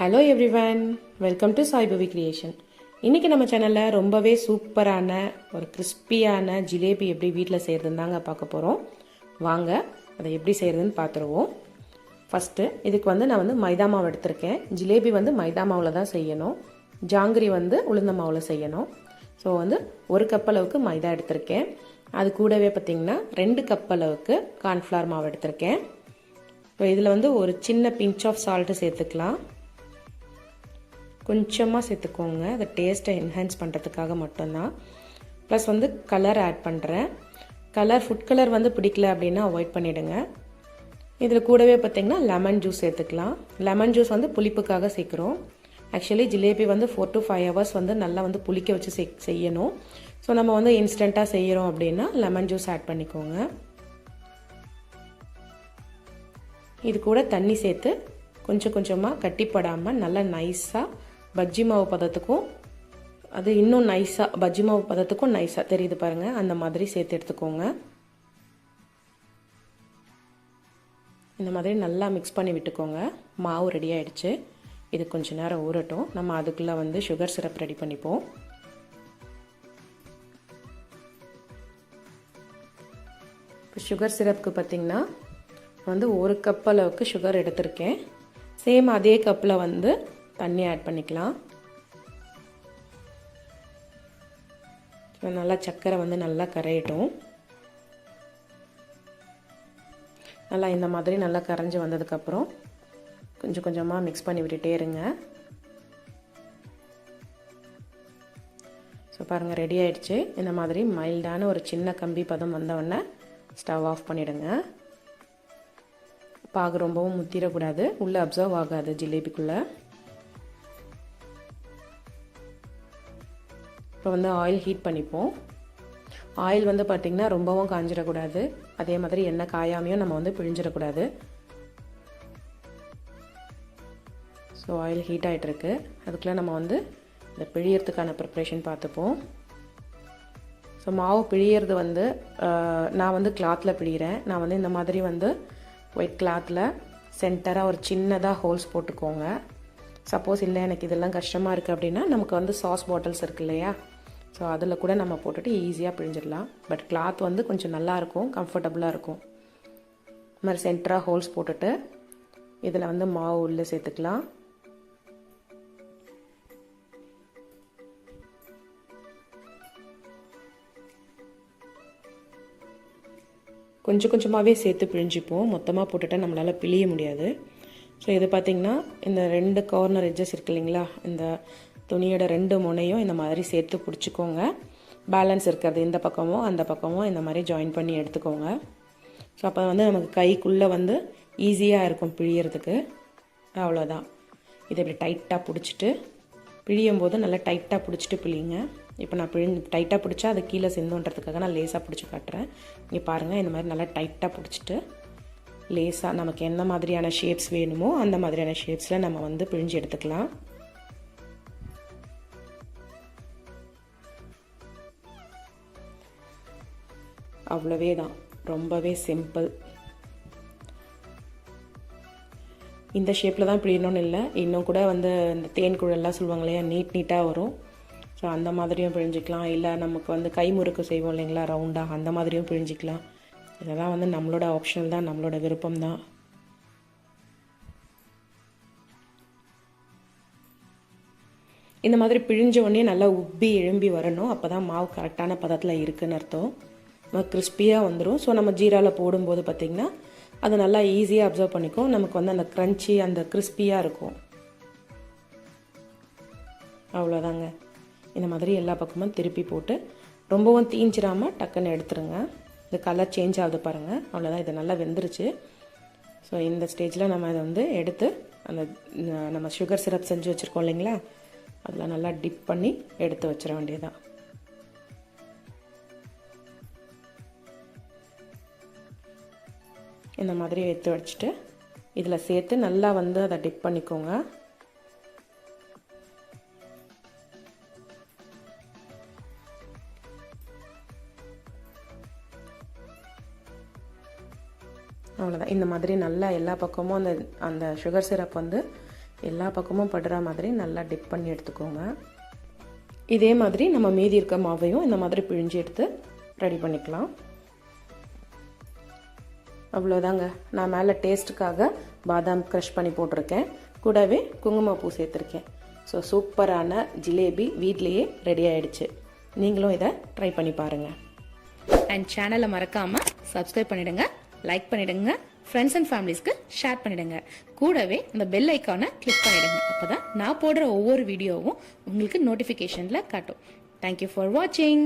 Hello everyone welcome to Saibhavi creation இன்றைக்கி நம்ம சேனலில் ரொம்பவே சூப்பரான ஒரு கிறிஸ்பியான ஜிலேபி எப்படி வீட்டில் செய்கிறதுன்னு தாங்க பார்க்க போகிறோம் வாங்க அதை எப்படி செய்கிறதுன்னு பார்த்துருவோம். ஃபஸ்ட்டு இதுக்கு வந்து நான் வந்து மைதா மாவு எடுத்திருக்கேன். ஜிலேபி வந்து மைதா மாவில் தான் செய்யணும். ஜாங்கிரி வந்து உளுந்த மாவில் செய்யணும். ஸோ வந்து ஒரு கப் அளவுக்கு மைதா எடுத்திருக்கேன். அது கூடவே பார்த்திங்கன்னா ரெண்டு கப் அளவுக்கு கார்ன்ஃப்ளவர் மாவு எடுத்திருக்கேன். இப்போ இதில் வந்து ஒரு சின்ன பிஞ்ச் ஆஃப் சால்ட்டு சேர்த்துக்கலாம். கொஞ்சமாக சேர்த்துக்கோங்க. அதை டேஸ்ட்டை என்ஹான்ஸ் பண்ணுறதுக்காக மட்டும்தான். ப்ளஸ் வந்து கலர் ஆட் பண்ணுறேன் கலர் ஃபுட் கலர் வந்து பிடிக்கல அப்படின்னா அவாய்ட் பண்ணிவிடுங்க இதில் கூடவே பார்த்திங்கன்னா லெமன் ஜூஸ் சேர்த்துக்கலாம். லெமன் ஜூஸ் வந்து புளிப்புக்காக சேர்க்குறோம். ஆக்சுவலி ஜிலேபி வந்து ஃபோர் டு ஃபைவ் ஹவர்ஸ் வந்து நல்லா வந்து புளிக்க வச்சு செய்யணும். ஸோ நம்ம வந்து இன்ஸ்டண்ட்டாக செய்கிறோம் அப்படின்னா லெமன் ஜூஸ் ஆட் பண்ணிக்கோங்க. இது கூட தண்ணி சேர்த்து கொஞ்சம் கொஞ்சமாக கட்டிப்படாமல் நல்லா நைஸாக பஜ்ஜி மாவு பதத்துக்கும் அது இன்னும் நைஸாக பஜ்ஜி மாவு பதத்துக்கும் நைஸாக தெரியுது பாருங்கள் அந்த மாதிரி சேர்த்து எடுத்துக்கோங்க. இந்த மாதிரி நல்லா மிக்ஸ் பண்ணி விட்டுக்கோங்க. மாவு ரெடி ஆகிடுச்சு இது கொஞ்சம் நேரம் ஊறட்டும். நம்ம அதுக்குள்ளே வந்து சுகர் சிரப் ரெடி பண்ணிப்போம். இப்போ சுகர் சிரப்புக்கு பார்த்திங்கன்னா வந்து ஒரு கப் அளவுக்கு சுகர் எடுத்திருக்கேன். சேம் அதே கப்பில் வந்து தண்ணி ஆட் பண்ணிக்கலாம். நல்லா சர்க்கரை வந்து நல்லா கரையட்டும். நல்லா இந்த மாதிரி நல்லா கரைஞ்சி வந்ததுக்கப்புறம் கொஞ்சம் கொஞ்சமாக மிக்ஸ் பண்ணி விட்டுட்டே இருங்க. ஸோ பாருங்கள் ரெடி ஆயிடுச்சு. இந்த மாதிரி மைல்டான ஒரு சின்ன கம்பி பதம் வந்தவுடனே ஸ்டவ் ஆஃப் பண்ணிவிடுங்க பாகு ரொம்பவும் முத்திரக்கூடாது. உள்ளே அப்சர்வ் ஆகாது ஜிலேபிக்குள்ளே. இப்போ வந்து ஆயில் ஹீட் பண்ணிப்போம். ஆயில் வந்து பார்த்திங்கன்னா ரொம்பவும் காஞ்சிடக்கூடாது. அதே மாதிரி எண்ணெய் காயாமையும் நம்ம வந்து பிழிஞ்சிடக்கூடாது. ஸோ ஆயில் ஹீட் ஆகிட்டுருக்கு அதுக்குள்ளே நம்ம வந்து இந்த பிழியறதுக்கான ப்ரிப்ரேஷன் பார்த்துப்போம். ஸோ மாவு பிழியறது வந்து நான் வந்து கிளாத்தில் பிழிகிறேன் நான் வந்து இந்த மாதிரி வந்து ஒயிட் கிளாத்தில் சென்டராக ஒரு சின்னதாக ஹோல்ஸ் போட்டுக்கோங்க. சப்போஸ் இல்லை எனக்கு இதெல்லாம் கஷ்டமாக இருக்குது அப்படின்னா நமக்கு வந்து சாஸ் பாட்டில்ஸ் இருக்கு இல்லையா? ஸோ அதில் கூட நம்ம போட்டுட்டு ஈஸியாக பிழிஞ்சிடலாம். பட் கிளாத் வந்து கொஞ்சம் நல்லாயிருக்கும் கம்ஃபர்டபுளாக இருக்கும். இது மாதிரி சென்டராக ஹோல்ஸ் போட்டுட்டு இதில் வந்து மாவு உள்ளே சேர்த்துக்கலாம். கொஞ்சம் கொஞ்சமாகவே சேர்த்து பிழிஞ்சிப்போம். மொத்தமாக போட்டுட்டால் நம்மளால் பிழிய முடியாது. ஸோ இது பார்த்திங்கன்னா இந்த ரெண்டு கார்னர் எட்ஜஸ் இருக்கு இல்லைங்களா? இந்த துணியோட ரெண்டு முனையும் இந்த மாதிரி சேர்த்து பிடிச்சிக்கோங்க. பேலன்ஸ் இருக்கிறது இந்த பக்கமும் அந்த பக்கமும் இந்த மாதிரி ஜாயின் பண்ணி எடுத்துக்கோங்க. ஸோ அப்போ வந்து நமக்கு கைக்குள்ளே வந்து ஈஸியாக இருக்கும் பிழியறதுக்கு. அவ்வளோதான் இதை இப்படி டைட்டாக பிடிச்சிட்டு பிழியும் போது நல்லா டைட்டாக பிடிச்சிட்டு பிழிங்க இப்போ நான் பிழி டைட்டாக பிடிச்சா அது கீழே சிந்துன்றதுக்காக நான் லேசாக பிடிச்சி காட்டுறேன். இங்கே பாருங்கள் இந்த மாதிரி நல்லா டைட்டாக பிடிச்சிட்டு லேஸாக நமக்கு என்ன மாதிரியான ஷேப்ஸ் வேணுமோ அந்த மாதிரியான ஷேப்ஸில் நம்ம வந்து பிழிஞ்சு எடுத்துக்கலாம். அவ்வளவே தான். ரொம்பவே சிம்பிள் இந்த ஷேப்பில் தான் பிழியணும்னு இல்லை. இன்னும் கூட வந்து இந்த தேன் குழல்லாம் சொல்லுவாங்க இல்லையா நீட் நீட்டாக வரும். ஸோ அந்த மாதிரியும் பிழிஞ்சிக்கலாம். இல்லை நமக்கு வந்து கை முறுக்கு செய்வோம் இல்லைங்களா ரவுண்டாக அந்த மாதிரியும் பிழிஞ்சிக்கலாம். இதெல்லாம் வந்து நம்மளோட ஆப்ஷனல் தான் நம்மளோட விருப்பம் தான். இந்த மாதிரி பிழிஞ்ச உடனே நல்லா உப்பி எழும்பி வரணும். அப்போ தான் மாவு கரெக்டான பதத்தில் இருக்குன்னு அர்த்தம். கிறிஸ்பியாக வந்துடும் ஸோ நம்ம ஜீராவில் போடும்போது பார்த்திங்கன்னா அது நல்லா ஈஸியாக அப்சர்வ் பண்ணிக்கும். நமக்கு வந்து அந்த க்ரன்ச்சி அந்த கிறிஸ்பியாக இருக்கும். அவ்வளோதாங்க இந்த மாதிரி எல்லா பக்கமும் திருப்பி போட்டு ரொம்பவும் தீஞ்சிடாமல் டக்குன்னு எடுத்துருங்க. இந்த கலர் சேஞ்ச் ஆகுது பாருங்கள் அவ்வளோதான் இது நல்லா வெந்துருச்சு. ஸோ இந்த ஸ்டேஜில் நம்ம இதை வந்து எடுத்து அந்த நம்ம சுகர் சிரப் செஞ்சு வச்சுருக்கோம் இல்லைங்களா? அதில் நல்லா டிப் பண்ணி எடுத்து வச்சிட வேண்டியதான் இந்த மாதிரி எடுத்து வச்சுட்டு இதில் சேர்த்து நல்லா வந்து அதை டிப் பண்ணிக்கோங்க. அவ்வளோதான் இந்த மாதிரி நல்லா எல்லா பக்கமும் அந்த அந்த சுகர் சிரப் வந்து எல்லா பக்கமும் படுற மாதிரி நல்லா டிப் பண்ணி எடுத்துக்கோங்க. இதே மாதிரி நம்ம மீதி இருக்க மாவையும் இந்த மாதிரி பிழிஞ்சு எடுத்து ரெடி பண்ணிக்கலாம். அவ்வளோதாங்க நான் மேலே டேஸ்ட்டுக்காக பாதாம் க்ரஷ் பண்ணி போட்டிருக்கேன். கூடவே குங்குமப்பூ சேர்த்துருக்கேன். ஸோ சூப்பரான ஜிலேபி வீட்லேயே ரெடி ஆயிடுச்சு. நீங்களும் இதை ட்ரை பண்ணி பாருங்கள் அண்ட் சேனலை மறக்காமல் சப்ஸ்கிரைப் பண்ணிவிடுங்க லைக் பண்ணிடுங்க. ஃப்ரெண்ட்ஸ் அண்ட் ஃபேமிலிஸ்க்கு ஷேர் பண்ணிடுங்க. கூடவே அந்த பெல் ஐக்கானை கிளிக் பண்ணிடுங்க. அப்பதான் நான் போடுற ஒவ்வொரு வீடியோவும் உங்களுக்கு நோட்டிஃபிகேஷனில் காட்டும். தேங்க்யூ ஃபார் வாட்சிங்